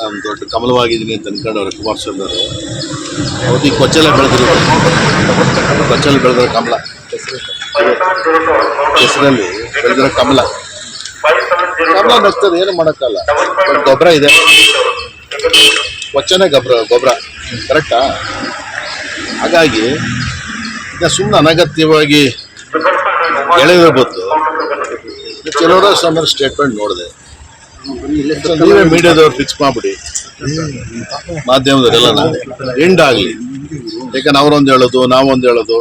ನಾನು ದೊಡ್ಡ ಕಮಲವಾಗಿದ್ದೀನಿ ಅಂತ ಅನ್ಕೊಂಡವ್ರೆ ಕುಮಾರಸ್ವಾಮಿ ಅವರು ಅವತ್ತು ಈ ಬೆಳೆದ್ರು ಕೊಚ್ಚಲೆ ಬೆಳೆದಿರೋ ಕಮಲ. ಹೆಸರಲ್ಲಿ ಬೆಳೆದಿರೋ ಕಮಲ. ಕಮಲ ನಗ್ತದೆ ಏನು ಮಾಡೋಕ್ಕಲ್ಲ. ಗೊಬ್ಬರ ಇದೆ. ಕೊಚ್ಚನೆ ಗೊಬ್ಬರ ಗೊಬ್ಬರ. ಕರೆಕ್ಟಾ? ಹಾಗಾಗಿ ಸುಮ್ಮನೆ ಅನಗತ್ಯವಾಗಿ ಎಳೆದಿರ್ಬೋದು. ಕೆಲವರ ಸಮಯ ಸ್ಟೇಟ್ಮೆಂಟ್ ನೋಡಿದೆ. ನೀವೇ ಮೀಡಿಯಾದವ್ರು ಫಿಕ್ಸ್ ಮಾಡ್ಬಿಡಿ. ಮಾಧ್ಯಮದವರೆಲ್ಲ ಎಂಡ್ ಆಗಲಿ ಯಾಕಂದ್ರೆ ಅವರೊಂದು ಹೇಳೋದು, ನಾವೊಂದು ಹೇಳೋದು.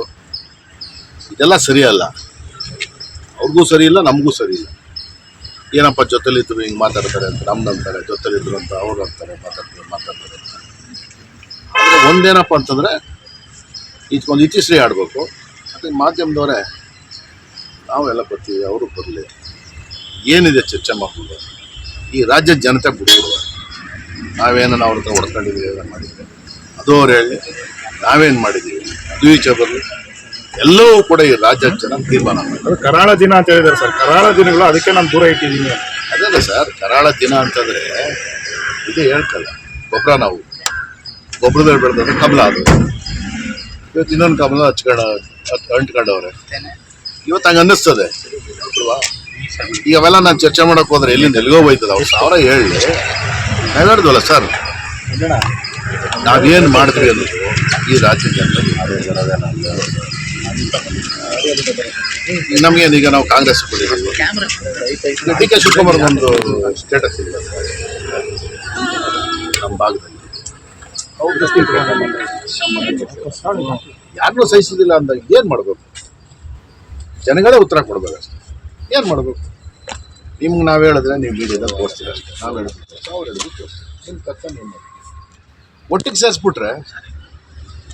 ಇದೆಲ್ಲ ಸರಿಯಲ್ಲ. ಅವ್ರಿಗೂ ಸರಿ ಇಲ್ಲ ನಮಗೂ ಸರಿ ಇಲ್ಲ ಏನಪ್ಪ ಜೊತೆಲಿದ್ರು ಹಿಂಗೆ ಮಾತಾಡ್ತಾರೆ ಅಂತ, ನಮ್ದು ಅಂತಾರೆ, ಜೊತೆಲಿದ್ರು ಅಂತ, ಅವ್ರು ಅಂತಾರೆ, ಮಾತಾಡ್ತಾರೆ ಮಾತಾಡ್ತಾರೆ ಅಂತ. ಆದರೆ ಒಂದೇನಪ್ಪ ಅಂತಂದರೆ ಇದಕ್ಕೊಂದು ಇತಿಶ್ರೀ ಆಡಬೇಕು ಅದಕ್ಕೆ ಮಾಧ್ಯಮದವರೇ, ನಾವೆಲ್ಲ ಬರ್ತೀವಿ, ಅವರು ಬರಲಿ. ಏನಿದೆ ಚರ್ಚೆ ಮಾಡ್ಬೋದು ಈ ರಾಜ್ಯ ಜನತೆ ಬಿಡುವ ನಾವೇನು ಅವ್ರ ಹತ್ರ ಹೊಡ್ಕೊಂಡಿದ್ದೀವಿ ಏನೋ ಮಾಡಿದ್ದೀವಿ. ಅದು ಅವ್ರು ಹೇಳಿ ನಾವೇನು ಮಾಡಿದ್ದೀವಿ? ಅದು ಈಚೆ ಬರಲಿ. ಎಲ್ಲವೂ ಕೂಡ ಈ ರಾಜ್ಯ ಜನ ತೀರ್ಮಾನ ಮಾಡಿದ್ರು ಅದು ಕರಾಳ ದಿನ ಅಂತ ಹೇಳಿದ್ದಾರೆ ಸರ್. ಕರಾಳ ದಿನಗಳು ಅದಕ್ಕೆ ನಾನು ದೂರ ಇಟ್ಟಿದ್ದೀನಿ. ಅದೇ ಸರ್ ಕರಾಳ ದಿನ ಅಂತಂದರೆ ಇದು ಹೇಳ್ಕಲ್ಲ ಗೊಬ್ಬರ ನಾವು. ಗೊಬ್ಬರದಲ್ಲಿ ಬೆಳೆದ್ರೆ ಕಮಲ ಅದು. ಇವತ್ತು ಇನ್ನೊಂದು ಕಮಲ ಹಚ್ಕೊಂಡು ಅಂಟ್ಕೊಂಡವ್ರೆ ಇವತ್ತು ಹಂಗೆ ಅನ್ನಿಸ್ತದೆ. ಅಲ್ವಾ ಈಗ ಅವೆಲ್ಲ ನಾನು ಚರ್ಚೆ ಮಾಡೋಕೆ ಹೋದ್ರೆ ಎಲ್ಲಿಂದ ಎಲ್ಲಿಗೋ ಹೋಯ್ತದ ಅವ್ರು ಸಾವಿರ ಹೇಳಿ. ನಾವು ಹೇಳಿದ್ವಲ್ಲ ಸರ್. ನಾವೇನು ಮಾಡಿದ್ವಿ ಅನ್ನೋದು ಈ ರಾಜ್ಯದ ನಮಗೇನು ಈಗ ನಾವು ಕಾಂಗ್ರೆಸ್ ಡಿ ಕೆ ಶಿವಕುಮಾರ್ ಒಂದು ಸ್ಟೇಟಸ್ ಇಲ್ಲ ನಮ್ಮ ಭಾಗದಲ್ಲಿ. ಯಾರನ್ನೂ ಸಹಿಸೋದಿಲ್ಲ ಅಂದಾಗ ಏನು ಮಾಡಬೇಕು? ಜನಗಳೇ ಉತ್ತರ ಕೊಡ್ಬೇಕಷ್ಟೆ. ಏನು ಮಾಡಬೇಕು? ನಿಮ್ಗೆ ನಾವು ಹೇಳಿದ್ರೆ ನೀವು ಮೀಡಿಯಾದಲ್ಲಿ ತೋರಿಸ್ತೀರ ಅಷ್ಟೇ. ನಾವು ಅವ್ರು ನಿಮ್ಮ ನಿಮ್ಮ ಒಟ್ಟಿಗೆ ಸೇರಿಸ್ಬಿಟ್ರೆ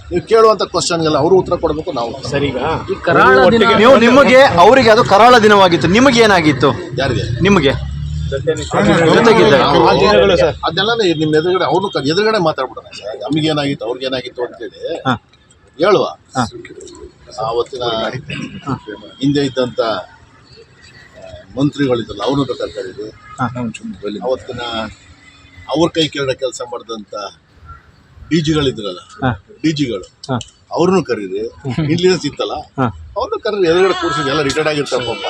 ನೀವು ಕೇಳುವಂಥ ಕ್ವಶನ್ಗೆಲ್ಲ ಅವರು ಉತ್ತರ ಕೊಡಬೇಕು ನಾವು ಸರಿ ಸರಿಗ? ಈ ಕರಾಳ ದಿನ ನೀವು ನಿಮಗೆ ಅವರಿಗೆ ಅದು ಕರಾಳ ದಿನವಾಗಿತ್ತು. ನಿಮಗೆ ಏನಾಗಿತ್ತು? ಯಾರಿಗೆ? ನಿಮಗೆ. ಅದೆಲ್ಲ ನಾವು ಆ ದಿನಗಳು ಸರ್. ಅದನ್ನೆಲ್ಲ ನಿಮ್ಮ ಎದುರುಗಡೆ ಅವ್ರನ್ನು ಕ- ಎದುರುಗಡೆ ಮಾತಾಡ್ಬಿಡೋಣ ಸರ್. ನಮಗೇನಾಗಿತ್ತು ಅವ್ರಿಗೇನಾಗಿತ್ತು ಅಂತೇಳಿ. ಹೇಳುವ. ಆವತ್ತಿನ ಹಿಂದೆ ಇದ್ದಂಥ ಆ, ಮಂತ್ರಿಗಳಿದ್ದಲ್ಲ ಅವ್ರನ್ನೂ ಬೇಕಾದ್ರೆ ಕರೀರಿ. ಅವತ್ತಿನ ಅವ್ರ ಕೈ ಕೆಳಗಡೆ ಕೆಲಸ ಮಾಡಿದಂಥ ಡಿ ಜಿಗಳಿದ್ರಲ್ಲ. ಡಿ ಜಿಗಳು ಅವ್ರನ್ನು ಕರೀರಿ. ಇಲ್ಲಿನ ಸಿಕ್ತಲ್ಲ ಅವ್ರನ್ನು ಕರೀರಿ ಎದುರುಗಡೆ ಕೂರಿಸಿದ್ರು ಎಲ್ಲ ರಿಟೈರ್ಡ್ ಆಗಿರ್ತಾರೆ ಪಾಪ.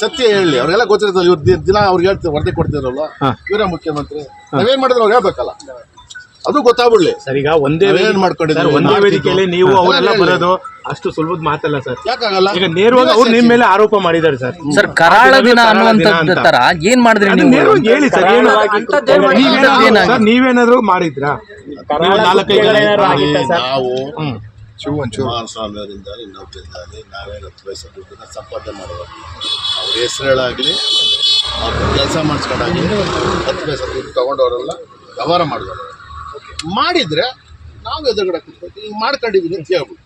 ಸತ್ಯ ಹೇಳಿ ಅವ್ರಿಗೆಲ್ಲ ಗೊತ್ತಿರ್ತಲ್ಲ ಇವ್ರ ದಿನ ಅವ್ರಿಗೆ ಹೇಳ್ತಾರೆ ವರದಿ ಕೊಡ್ತಿದ್ರಲ್ಲ ಇವರೇ ಮುಖ್ಯಮಂತ್ರಿ. ನಾವೇನ್ ಮಾಡಿದ್ರು ಅವ್ರು ಹೇಳ್ಬೇಕಲ್ಲ. ಅದು ಗೊತ್ತಾಗ್ಬಿಡ್ಲಿ. ಸರ್ ಈಗ ಒಂದೇ ಏನ್ ಸರ್, ಒಂದೇ. ವೇದಿಕೆಯಲ್ಲಿ ನೀವು ಅವರೆಲ್ಲ. ಬರೋದು ಅಷ್ಟು ಸುಲಭದ ಮಾತಲ್ಲ ಸರ್. ಯಾಕಾಗಲ್ಲ? ಈಗ ನೇರವಾಗಿ ಅವ್ರು ನಿಮ್ಮ ಮೇಲೆ ಆರೋಪ ಮಾಡಿದ್ದಾರೆ ಸರ್. ಸರ್ ಕರಾಳ ದಿನ ಅನ್ನುವಂತ ಅನ್ನುವಂಥದ್ದು ತರ ಏನ್ ಮಾಡಿದ್ರಿ ನೀವು? ನೇರವಾಗಿ ಹೇಳಿ ಸರ್ ಏನು? ಸರ್, ನೀವೇನಾದ್ರು ಮಾಡಿದ್ರಾ? ನೀವು ನಾಲ್ಕೈದು ನಾವು ಹ್ಮ್. ಕುಮಾರಸ್ವಾಮಿ ಅವರಿಂದ ಇನ್ನೊಬ್ಬರಿಂದಾಗಲಿ ನಾವೇನು ಪೈಸೆ ದುಡ್ಡನ್ನ ಸಂಪಾದನೆ ಮಾಡೋದು ಅವ್ರ ಹೆಸರುಗಳಾಗಲಿ ಅವ್ರ ಕೆಲಸ ಮಾಡಿಸ್ಕೊಂಡಾಗಲಿ ಹತ್ತು ಪೈಸೆ ದುಡ್ಡು ತಗೊಂಡವರೆಲ್ಲ ವ್ಯವಹಾರ ಮಾಡಿದವರು ಮಾಡಿದ್ರೆ ನಾವು ಎದುರುಗಡೆ ಕೂತ್ಕೊಳ್ತೀವಿ. ಹಿಂಗೆ ಮಾಡ್ಕೊಂಡಿದ್ದೀನಿ ಅಂತ ಹೇಳ್ಬಿಟ್ಟು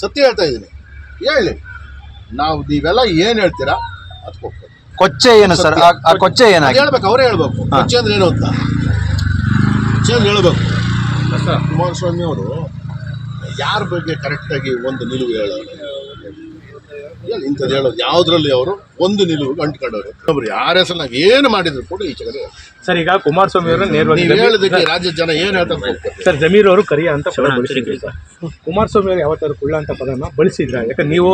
ಸತ್ಯ ಹೇಳ್ತಾ ಇದ್ದೀನಿ. ಹೇಳಿ. ನಾವು ನೀವೆಲ್ಲ ಏನು ಹೇಳ್ತೀರಾ ಅದು ಕೊಚ್ಚೆ ಏನು ಸರ್? ಆ- ಆ ಕೊಚ್ಚೆ ಏನಾಗಿ? ಹೇಳ್ಬೇಕು ಅವರೇ ಹೇಳ್ಬೇಕು. ಕೊಚ್ಚೆ ಅಂದ್ರೆ ಏನು ಅಂತ? ಕೊಚ್ಚೆ ಅಂದ್ರೆ ಹೇಳ್ಬೇಕು. ಕುಮಾರಸ್ವಾಮಿ ಅವರು ಯಾರ ಬಗ್ಗೆ ಕರೆಕ್ಟಾಗಿ ಒಂದು ನಿಲುವು ಹೇಳೋರು? ಹೇಳಿ ಇಂಥದ್ದು ಹೇಳೋದು. ಯಾವುದ್ರಲ್ಲಿ ಅವರು ಒಂದು ನಿಲುವು ಅಂಟ್ಕೊಂಡವ್ರು. ಒಬ್ರು ಯಾರ ಹೆಸರು ನಾವು ಏನು ಮಾಡಿದ್ರು ಕೂಡ ಈ ಕಡೆ ಸರ್ ಈಗ ಕುಮಾರಸ್ವಾಮಿ ಅವರು ನೇರವಾಗಿ ನೀವು ಹೇಳೋದಕ್ಕೆ ರಾಜ್ಯದ ಜನ ಏನು ಹೇಳ್ತಾರೆ. ಸರ್ ಜಮೀರ್ ಅವರು ಕರಿಯ ಅಂತ ಪದ ಬಳಸಿದ್ರು ಸರ್. ಕುಮಾರಸ್ವಾಮಿ ಅವರು ಯಾವತ್ತಾದ್ರು ಕುಳ್ಳ ಅಂತ ಪದನ ಬಳಸಿದ್ರ? ಯಾಕಂದ್ರೆ ನೀವು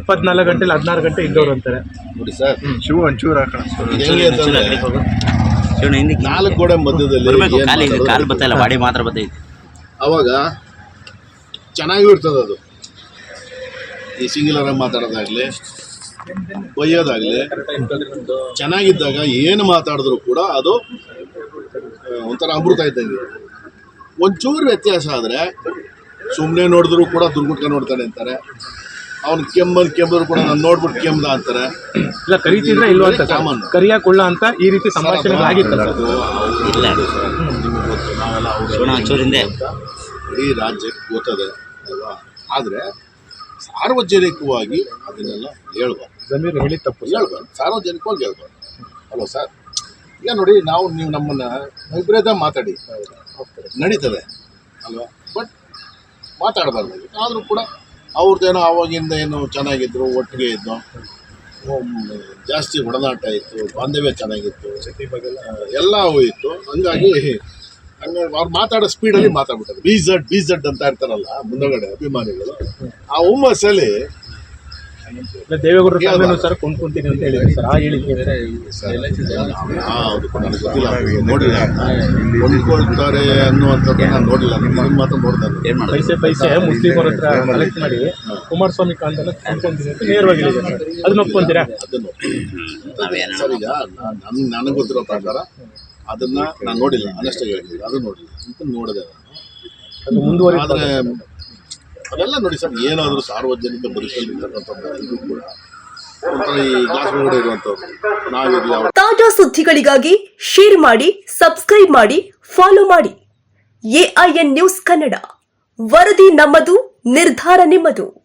ಇಪ್ಪತ್ನಾಲ್ಕು ಗಂಟೆ ಹದಿನಾರು ಗಂಟೆ ಇದ್ದವ್ರು ಅಂತಾರೆ. ನೋಡಿ ಸರ್ ಶಿವ ಒಂಚೂರು ಅಂತಂದ್ರೆ ನಾಲ್ಕು ಗೋಡೆ ಮಧ್ಯದಲ್ಲಿ ಕಾಲು ಬಾಡಿ ಮಾತ್ರ ಅವಾಗ ಚೆನ್ನಾಗೂ ಇರ್ತದೆ ಅದು. ಈ ಸಿಂಗ್ಯುಲರ್ ಆಗಿ ಮಾತಾಡೋದಾಗ್ಲಿ ಬೈಯೋದಾಗ್ಲಿ ಚೆನ್ನಾಗಿದ್ದಾಗ ಏನು ಮಾತಾಡಿದ್ರು ಕೂಡ ಅದು ಒಂಥರ ಅಮೃತ ಇದ್ದಂಗೆ. ಒಂಚೂರು ವ್ಯತ್ಯಾಸ ಆದರೆ ಸುಮ್ಮನೆ ನೋಡಿದ್ರು ಕೂಡ ದುರ್ಗುಟ್ಕ ನೋಡ್ತಾನೆ ಅಂತಾರೆ. ಅವ್ನು ಕೆಮ್ಮನ್ ಕೆಮ್ಮಿದ್ರು ಕೂಡ ನಾನು ನೋಡ್ಬಿಟ್ಟು ಕೆಮ್ಮದ ಅಂತಾರೆ. ಇಲ್ಲ ಕರಿತಿದ್ರೆ ಇಲ್ವಾ ಅಂತ ಸಾಮಾನು ಸಾಮಾನ್ಯ. ಕರಿಯ ಕುಳ್ಳ ಅಂತ ಈ ರೀತಿ ಸಂಭಾಷಣೆ ಆಗಿತ್ತು ಇಲ್ಲ. ನಾವೆಲ್ಲ ಅವ್ರು. ಇಡೀ ರಾಜ್ಯಕ್ಕೆ ಗೊತ್ತದೆ ಅಲ್ವಾ? ಆದರೆ ಸಾರ್ವಜನಿಕವಾಗಿ ಅದನ್ನೆಲ್ಲ ಹೇಳ್ಬಾರ್ದು. ಜಮೀನು ಹೇಳಿ ತಪ್ಪು. ಹೇಳ್ಬಾರ್ದು. ಸಾರ್ವಜನಿಕವಾಗಿ ಹೇಳ್ಬಾರ್ದು. ಅಲ್ವಾ ಸರ್? ಈಗ ನೋಡಿ ನಾವು ನೀವು ನಮ್ಮನ್ನು ವಿಪರೀತ ಮಾತಾಡಿ. ನಡೀತದೆ. ಅಲ್ವಾ? ಬಟ್ ಮಾತಾಡಬಾರ್ದು. ಆದರೂ ಕೂಡ ಅವ್ರದ್ದೇನೋ ಆವಾಗಿಂದ ಏನು ಚೆನ್ನಾಗಿದ್ರು ಒಟ್ಟಿಗೆ ಇದ್ದು ಜಾಸ್ತಿ ಒಡನಾಟ ಇತ್ತು ಬಾಂಧವ್ಯ ಚೆನ್ನಾಗಿತ್ತು ಎಲ್ಲ ಹೋಯಿತು ಹಂಗಾಗಿ ಅವ್ರು ಮಾತಾಡೋ ಸ್ಪೀಡಲ್ಲಿ ಮಾತಾಡ್ಬಿಟ್ಟಾರೆ ಬಿ ಝಡ್ ಬಿ ಝಡ್ ಅಂತ ಇರ್ತಾರಲ್ಲ ಮುಂದಗಡೆ ಅಭಿಮಾನಿಗಳು. ಆ ಹುಮ್ಮಸ್ಸಲ್ಲಿ ದೇವೇಗೌಡರು ಸರ್ ಕೊಂಡ್ಕೊಂತೀನಿ ಅಂತ ಹೇಳಿದ್ರು ಸರ್. ಆ ನನಗೆ ಗೊತ್ತಿಲ್ಲ. ನೋಡಿಲ್ಲ. ಕೊಂಡ್ಕೊಳ್ತಾರೆ ಅನ್ನುವಂಥದ್ದು ನಾನು ನೋಡಿಲ್ಲ. ನಾನು. ಮಾತ್ರ ನೋಡ್ತಾರೆ ಪೈಸೆ ಪೈಸೆ ಮುಸ್ಲಿಮರ ಹತ್ರ ಕಲೆಕ್ಟ್ ಮಾಡಿ ಕುಮಾರಸ್ವಾಮಿ ಕಾಂತನ ಕೊಂಡ್ಕೊಂತೀನಿ ಅಂತ ನೇರವಾಗಿ ಹೇಳಿದೆ ಅದನ್ನ ಒಪ್ಕೊಂತೀರಾ? ಅದನ್ನು ಸರ್ ಈಗ ನಾನು ನನ್ ನನಗೆ ಗೊತ್ತಿರೋ ಪ್ರಕಾರ ಅದನ್ನ ನಾನು ನೋಡಿಲ್ಲ ಅದಷ್ಟೇ ಹೇಳಿಲ್ಲ ಅದು ನೋಡಿಲ್ಲ. ಅಂತ ನೋಡಿದೆ ನಾನು. ಅದು ಮುಂದುವರಿ ಆದರೆ ಅದೆಲ್ಲ ನೋಡಿ ಸರ್ ಏನಾದರೂ ಸಾರ್ವಜನಿಕ ಬದುಕಲ್ಲಿ ಎಲ್ಲರೂ ಕೂಡ. ತಾಜಾ ಸುದ್ದಿಗಳಿಗಾಗಿ ಶೇರ್ ಮಾಡಿ ಸಬ್ಸ್ಕ್ರೈಬ್ ಮಾಡಿ ಫಾಲೋ ಮಾಡಿ. AIN news Kannada. ವರದಿ ನಮ್ಮದು ನಿರ್ಧಾರ ನಿಮ್ಮದು.